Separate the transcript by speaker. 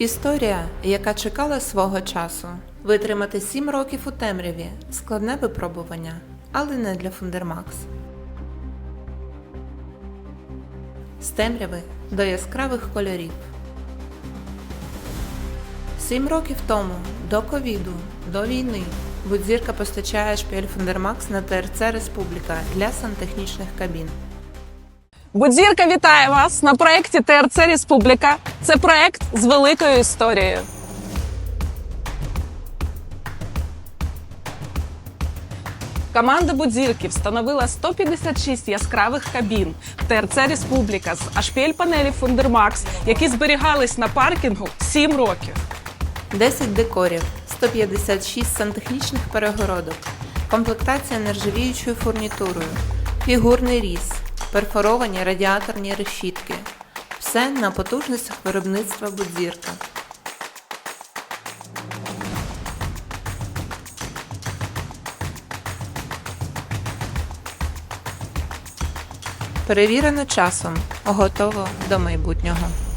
Speaker 1: Історія, яка чекала свого часу. Витримати сім років у темряві складне випробування, але не для Фундермакс. З темряви до яскравих кольорів. Сім років тому, до ковіду, до війни, Будзірка постачає шпіль Фундермакс на ТРЦ Республіка для сантехнічних кабін.
Speaker 2: Будзірка вітає вас на проєкті ТРЦ Республіка. Це проєкт з великою історією. Команда Будзірки встановила 156 яскравих кабін ТРЦ Республіка з ашпіль панелі Фундермакс, які зберігались на паркінгу 7 років.
Speaker 1: 10 декорів, 156 сантехнічних перегородок, комплектація нержавіючою фурнітурою, фігурний різ, перфоровані радіаторні решітки. Все на потужностях виробництва Будзірка. Перевірено часом, готово до майбутнього.